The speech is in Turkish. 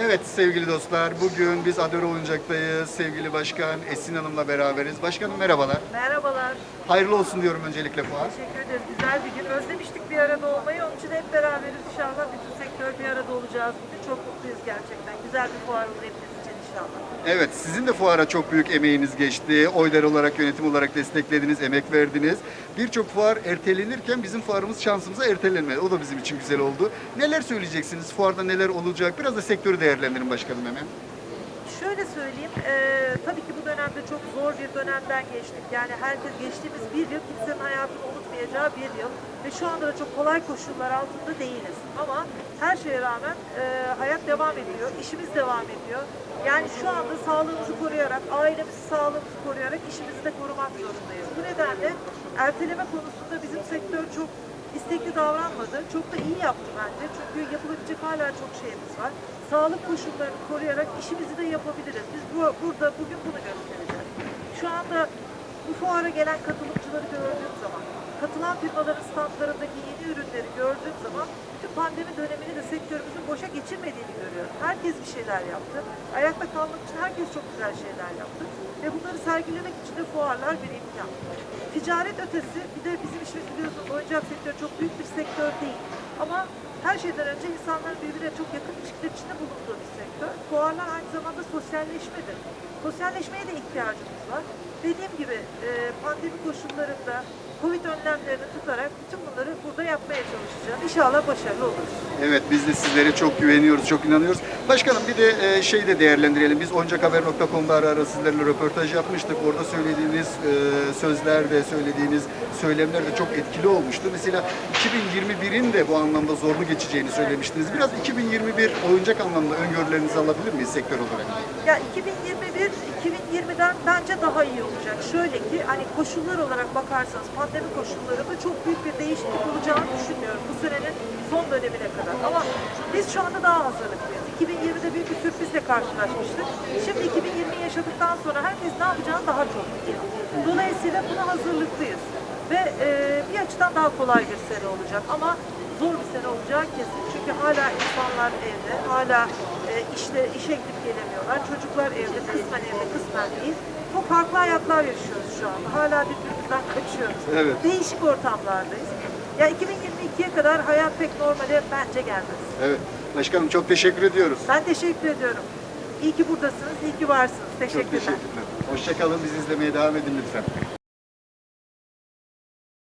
Evet sevgili dostlar, bugün biz Adore Oyuncak'tayız. Sevgili Başkan Esin Hanım'la beraberiz. Başkanım merhabalar. Merhabalar. Hayırlı olsun diyorum öncelikle fuar. Teşekkür ederiz. Güzel bir gün. Özlemiştik bir arada olmayı. Onun için hep beraberiz inşallah. Bütün sektör bir arada olacağız bugün. Çok mutluyuz gerçekten. Güzel bir fuar olur hepimiz inşallah. Evet, sizin de fuara çok büyük emeğiniz geçti. Oylar olarak, yönetim olarak desteklediniz, emek verdiniz. Birçok fuar ertelenirken bizim fuarımız şansımıza ertelenmedi. O da bizim için güzel oldu. Neler söyleyeceksiniz? Fuarda neler olacak? Biraz da sektörü değerlendirin başkanım hemen. Şöyle söyleyeyim, eee, tabii ki bu dönemde çok zor bir dönemden geçtik. Yani herkes geçtiğimiz bir yıl kimsenin hayatını unutmayacağı bir yıl. Ve şu anda da çok kolay koşullar altında değiliz. Ama her şeye rağmen eee, hayat devam ediyor, işimiz devam ediyor. Yani şu anda sağlığımızı koruyarak, ailemizi sağlığımızı koruyarak işimizi de korumak zorundayız. Bu nedenle erteleme konusunda bizim sektör çok istekli davranmadı. Çok da iyi yaptı bence. Hala çok şeyimiz var. Sağlık koşullarını koruyarak işimizi de yapabiliriz. Biz bu, burada bugün bunu göstereceğiz. Şu anda bu fuara gelen katılımcıları gördüğüm zaman, katılan firmaların standlarındaki yeni ürünleri gördüğüm zaman bütün pandemi dönemini de sektörümüzün boşa geçirmediğini görüyorum. Herkes bir şeyler yaptı. Ayakta kalmak için herkes çok güzel şeyler yaptı. Ve bunları sergilemek için de fuarlar bir imkan. Ticaret ötesi bir de bizim işimiz biliyorsunuz oyuncak sektörü çok büyük bir sektör değil. Ama her şeyden önce insanların birbirine çok yakın ilişkiler içinde bulunduğu bir sektör. Fuarlar aynı zamanda sosyalleşmedir. Sosyalleşmeye de ihtiyacımız var. Dediğim gibi e, pandemi koşullarında Covid önlemlerini tutarak bütün bunları burada yapmaya çalışacağız. İnşallah başarılı oluruz. Evet, biz de sizlere çok güveniyoruz, çok inanıyoruz. Başkanım bir de e, şey de değerlendirelim. Biz oyuncakhaber.com'da ara ara sizlerle röportaj yapmıştık. Orada söylediğiniz e, sözler de, söylediğiniz söylemler de çok etkili olmuştu. Mesela 2021'in de bu anlamda zorlu geçeceğini söylemiştiniz. Biraz 2021 oyuncak anlamda öngörülerinizi alabilir miyiz sektör olarak? Ya 2021 2020'den bence daha iyi olacak. Şöyle ki hani koşullar olarak bakarsanız pandemi koşullarında çok büyük bir değişiklik olacağını düşünmüyorum bu senenin son dönemine kadar. Ama biz şu anda daha hazırlıklıyız. 2020'de büyük bir sürprizle karşılaşmıştık. Şimdi 2020 yaşadıktan sonra herkes ne yapacağını daha çok biliyor. Dolayısıyla buna hazırlıklıyız. Ve e, bir açıdan daha kolay bir sene olacak ama zor bir sene olacağı kesin. Çünkü hala insanlar evde, hala e, işte işe gidip gelemiyorlar. Çocuklar evde, kısmen evde, kısmen değil. Çok farklı hayatlar yaşıyoruz şu anda. Hala birbirimizden kaçıyoruz. Evet. Değişik ortamlardayız. Ya 2022'ye kadar hayat pek normale bence gelmez. Evet. Başkanım çok teşekkür ediyoruz. Ben teşekkür ediyorum. İyi ki buradasınız, iyi ki varsınız. Çok Teşekkürler. teşekkürler. Hoşçakalın. Bizi izlemeye devam edin lütfen.